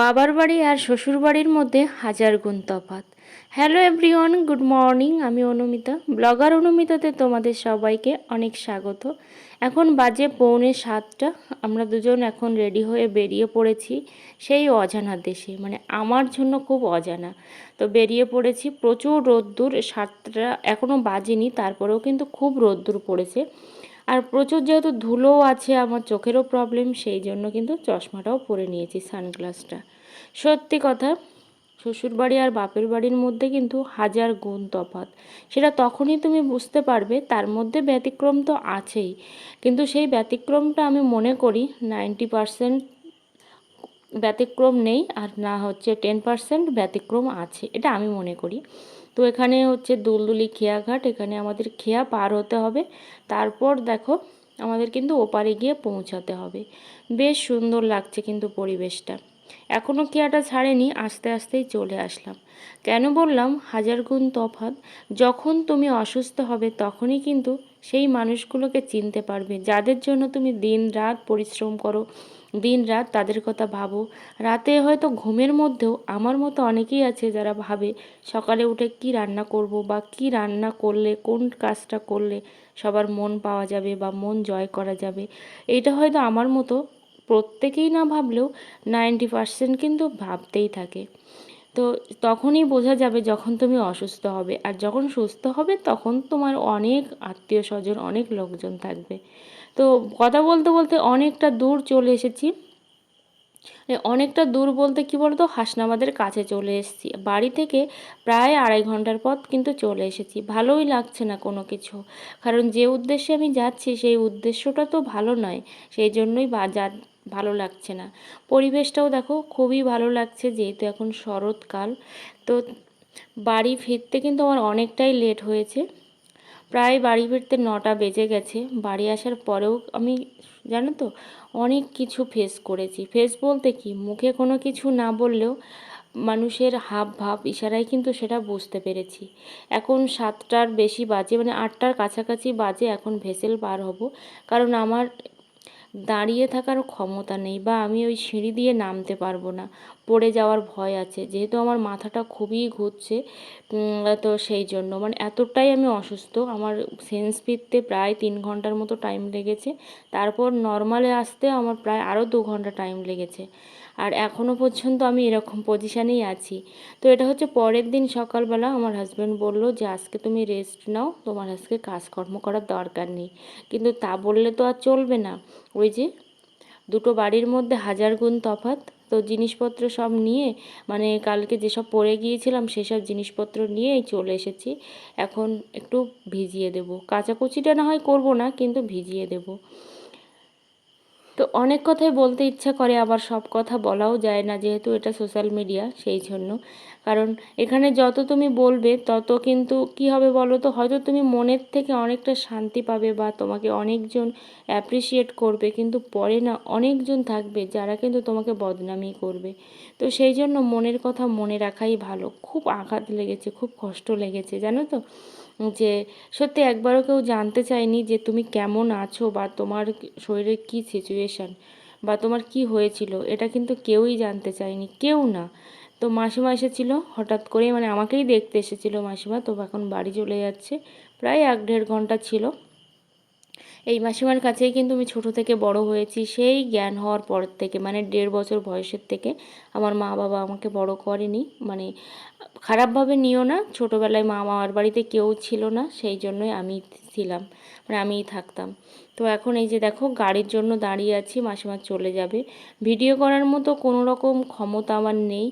বাবার বাড়ি আর শ্বশুর বাড়ির মধ্যে হাজার গুণ তফাৎ। হ্যালো এভরিওয়ান গুড মর্নিং আমি অনুমিতা। ব্লগার অনুমিতাতে তোমাদের সবাইকে অনেক স্বাগত। এখন বাজে পৌনে সাতটা, আমরা দুজন এখন রেডি হয়ে বেরিয়ে পড়েছি সেই অজানা দেশে মানে আমার জন্য খুব অজানা। তো বেরিয়ে পড়েছি, প্রচুর রোদ্দুর, সাতটা এখনও বাজেনি, তারপরেও কিন্তু খুব রোদ্দুর পড়েছে। আর প্রচুর যেহেতু ধুলোও আছে, আমার চোখেরও প্রবলেম সেই জন্য কিন্তু চশমাটাও পরে নিয়েছি সানগ্লাসটা। সত্যি কথা, শ্বশুরবাড়ি আর বাপের বাড়ির মধ্যে কিন্তু হাজার গুণ তফাৎ। সেটা তখনই তুমি বুঝতে পারবে, তার মধ্যে ব্যতিক্রম তো আছেই। কিন্তু সেই ব্যতিক্রমটা আমি মনে করি নাইনটি পারসেন্ট ব্যতিক্রম নেই, আর না হচ্ছে টেন পার্সেন্ট ব্যতিক্রম আছে, এটা আমি মনে করি। তো এখানে হচ্ছে দুলদুলি খেয়াঘাট, এখানে আমাদের খেয়া পার হতে হবে। তারপর দেখো আমাদের কিন্তু ওপারে গিয়ে পৌঁছাতে হবে। বেশ সুন্দর লাগছে কিন্তু পরিবেশটা। এখনও কেয়াটা ছাড়েনি, আস্তে আস্তেই চলে আসলাম। কেন বললাম? হাজার গুণ তফাৎ। যখন তুমি অসুস্থ হবে তখনই কিন্তু সেই মানুষগুলোকে চিনতে পারবে। যাদের জন্য তুমি দিন রাত পরিশ্রম করো দিন রাত তাদের কথা ভাবো। রাতে হয়তো ঘুমের মধ্যেও আমার মতো অনেকেই আছে যারা ভাবে, সকালে উঠে কি রান্না করব বা কি রান্না করলে, কোন কাজটা করলে সবার মন পাওয়া যাবে বা মন জয় করা যাবে। এটা হয়তো আমার মতো প্রত্যেকেই না ভাবলেও নাইনটি পার্সেন্ট কিন্তু ভাবতেই থাকে। তো তখনই বোঝা যাবে যখন তুমি অসুস্থ হবে। আর যখন সুস্থ হবে তখন তোমার অনেক আত্মীয় স্বজন অনেক লোকজন থাকবে। তো কথা বলতে বলতে অনেকটা দূর চলে এসেছি। অনেকটা দূর বলতে কি বলতো? হাসনাবাদের কাছে চলে এসেছি। বাড়ি থেকে প্রায় আড়াই ঘণ্টার পথ কিন্তু চলে এসেছি। ভালোই লাগছে না কোনো কিছু। কারণ যে উদ্দেশ্যে আমি যাচ্ছি, সেই উদ্দেশ্যটা তো ভালো নয়। সেই জন্যই বা যা ভালো লাগছে না। পরিবেশটাও দেখো, খুবই ভালো লাগছে যেহেতু এখন শরৎকাল। তো বাড়ি ফিরতে কিন্তু আমার অনেকটাই লেট হয়েছে। প্রায় বাড়ি ফিরতে নটা বেজে গেছে। বাড়ি আসার পরেও আমি, জানো তো, অনেক কিছু ফেস করেছি। ফেস বলতে কি? মুখে কোনো কিছু না বললেও মানুষের হাব ভাব ইশারায় কিন্তু সেটা বুঝতে পেরেছি। এখন সাতটার বেশি বাজে মানে আটটার কাছাকাছি বাজে, এখন ভেসেল পার হব। কারণ আমার দাঁড়িয়ে থাকার ক্ষমতা নেই বা আমি ওই সিঁড়ি দিয়ে নামতে পারব না। পড়ে যাওয়ার ভয় আছে। যেহেতু আমার মাথাটা খুবই ঘুরছে তো সেই জন্য। মানে এতটাই আমি অসুস্থ। আমার সেন্স ফিরতে প্রায় তিন ঘণ্টার মতো টাইম লেগেছে। তারপর নর্মালে আসতে আমার প্রায় আরও দু ঘণ্টা টাইম লেগেছে। আর এখনও পর্যন্ত আমি এরকম পজিশানেই আছি। তো এটা হচ্ছে পরের দিন সকালবেলা আমার হাজব্যান্ড বলল যে, আজকে তুমি রেস্ট নাও। তোমার আজকে কাজকর্ম করার দরকার নেই। কিন্তু তা বললে তো আর চলবে না। ওই যে দুটো বাড়ির মধ্যে হাজার গুণ তফাত তো জিনিসপত্র সব নিয়ে মানে কালকে যেসব পরে গিয়েছিলাম সেসব জিনিসপত্র নিয়েই চলে এসেছি। এখন একটু ভিজিয়ে দেব। কাচাকুচিটা না হয় করব না, কিন্তু ভিজিয়ে দেব। তো অনেক কথাই বলতে ইচ্ছা করে, আবার সব কথা বলাও যায় না যেহেতু এটা সোশ্যাল মিডিয়া সেই জন্য। কারণ এখানে যত তুমি বলবে, তত কিন্তু কি হবে বলো তো? হয়তো তুমি মনের থেকে অনেকটা শান্তি পাবে বা তোমাকে অনেকজন অ্যাপ্রিসিয়েট করবে, কিন্তু পরে না অনেকজন থাকবে যারা কিন্তু তোমাকে বদনামি করবে। তো সেই জন্য মনের কথা মনে রাখাই ভালো। খুব আঘাত লেগেছে, খুব কষ্ট লেগেছে, জানো তো? যে সত্যি একবারও কেউ জানতে চায়নি যে তুমি কেমন আছো বা তোমার শরীরে কী সিচুয়েশান বা তোমার কি হয়েছিল, এটা কিন্তু কেউই জানতে চায়নি, কেউ না। তো মাসিমা এসেছিল, হঠাৎ করে মানে আমাকেই দেখতে এসেছিল মাসিমা, তো এখন বাড়ি চলে যাচ্ছে। প্রায় এক দেড় ঘণ্টা ছিল। এই মাসিমার কাছেই কিন্তু আমি ছোট থেকে বড় হয়েছি, সেই জ্ঞান হওয়ার পর থেকে মানে দেড় বছর বয়সের থেকে আমার মা বাবা আমাকে বড় করেনি। মানে খারাপভাবে নিও না, ছোটোবেলায় মা মামার বাড়িতে কেউ ছিল না, সেই জন্যই আমি ছিলাম মানে আমিই থাকতাম। তো এখন এই যে দেখো, গাড়ির জন্য দাঁড়িয়ে আছি, মাসিমা চলে যাবে। ভিডিও করার মতো কোনো রকম ক্ষমতা আমার নেই।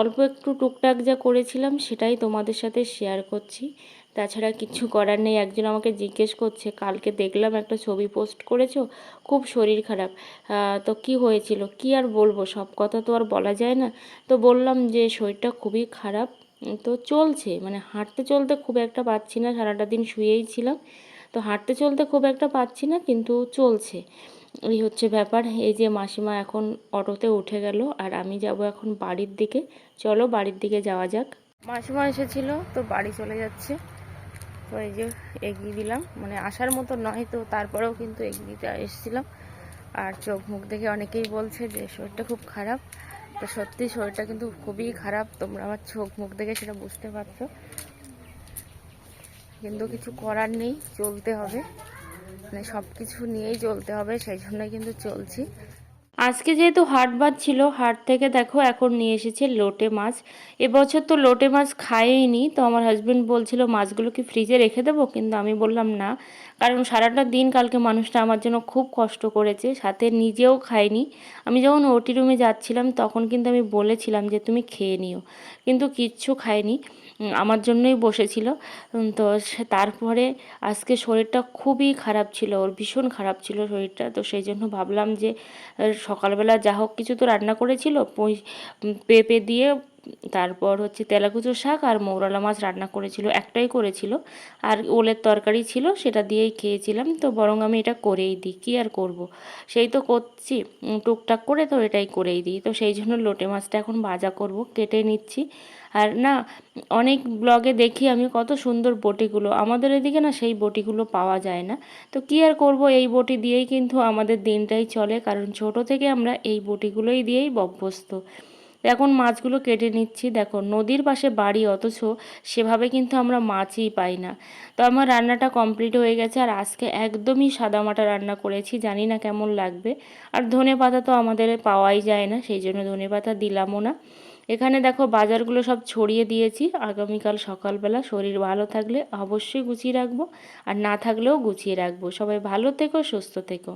অল্প একটু টুকটাক যা করেছিলাম, সেটাই তোমাদের সাথে শেয়ার করছি। তাছাড়া কিছু করার নেই। একজন আমাকে জিজ্ঞেস করছে, কালকে দেখলাম একটা ছবি পোস্ট করেছ, খুব শরীর খারাপ। তো কি হয়েছিল? কি আর বলব? সব কথা তো আর বলা যায় না। তো বললাম যে, শরীরটা খুবই খারাপ, তো চলছে। মানে হাঁটতে চলতে খুব একটা পাচ্ছি না, সারাটা দিন শুয়েই ছিলাম। তো হাঁটতে চলতে খুব একটা পাচ্ছি না, কিন্তু চলছে। এই হচ্ছে ব্যাপার। এই যে মাসিমা এখন অটোতে উঠে গেল, আর আমি যাব এখন বাড়ির দিকে। চলো বাড়ির দিকে যাওয়া যাক। মাসিমা এসেছিল, তো বাড়ি চলে যাচ্ছে। তো এই যে এগিয়ে দিলাম। মানে আসার মতো নয় তো, তারপরেও কিন্তু এগিয়ে এসেছিলাম। আর চোখ মুখ দেখে অনেকেই বলছে যে, শরীরটা খুব খারাপ। তো সত্যি শরীরটা কিন্তু খুবই খারাপ। তোমরা আমার চোখ মুখ দেখে সেটা বুঝতে পারছ। কিন্তু কিছু করার নেই, চলতে হবে। মানে সব কিছু নিয়েই চলতে হবে, সেই জন্যই কিন্তু চলছি। আজকে যেহেতু হাট বাদ ছিল, হাট থেকে দেখো এখন নিয়ে এসেছে লোটে মাছ। এবছর তো লোটে মাছ খাইনি, তো আমার হাজবেন্ড বলছিল, মাছগুলো কি ফ্রিজে রেখে দেবো? কিন্তু আমি বললাম, না। কারণ সারাটা দিন কালকে মানুষটা আমার জন্য খুব কষ্ট করেছে, সাথে নিজেও খায়নি আমি যখন ওটি রুমে যাচ্ছিলাম, তখন কিন্তু আমি বলেছিলাম যে, তুমি খেয়ে নিও। কিন্তু কিচ্ছু খায়নি আমার জন্যই বসেছিল। তো তারপরে আজকে শরীরটা খুবই খারাপ ছিল, ওর ভীষণ খারাপ ছিল শরীরটা। তো সেই জন্য ভাবলাম যে সকালবেলা যা হোক কিছু তো রান্না করেছিল পেঁপে দিয়ে, তারপর হচ্ছে তেলাকুচো শাক আর মৌরলা মাছ রান্না করেছিল, একটাই করেছিল। আর ওলের তরকারি ছিল, সেটা দিয়েই খেয়েছিলাম। তো বরং আমি এটা করেই দিই, কী আর করব। সেই তো করছি টুকটাক করে তো এটাই করেই দিই। তো সেই জন্য লোটে মাছটা এখন ভাজা করব, কেটে নিচ্ছি। আর না, অনেক ব্লগে দেখি আমি কত সুন্দর বটিগুলো। আমাদের এদিকে না সেই বটিগুলো পাওয়া যায় না। তো কী আর করব, এই বটি দিয়েই কিন্তু আমাদের দিনটাই চলে, কারণ ছোট থেকে আমরা এই বটিগুলোই দিয়েই অভ্যস্ত এখন মাছগুলো কেটে নিচ্ছি। দেখো, নদীর পাশে বাড়ি অথচ সেভাবে কিন্তু আমরা মাছই পাই না। তো আমার রান্নাটা কমপ্লিট হয়ে গেছে, আর আজকে একদমই সাদামাটা রান্না করেছি, জানি না কেমন লাগবে। আর ধনে পাতা তো আমাদের পাওয়াই যায় না, সেই জন্য ধনে পাতা দিলামও না। এখানে দেখো বাজারগুলো সব ছড়িয়ে দিয়েছি। আগামীকাল সকালবেলা শরীর ভালো থাকলে অবশ্যই গুছিয়ে রাখব আর না থাকলেও গুছিয়ে রাখব। সবাই ভালো থেকো, সুস্থ থেকো।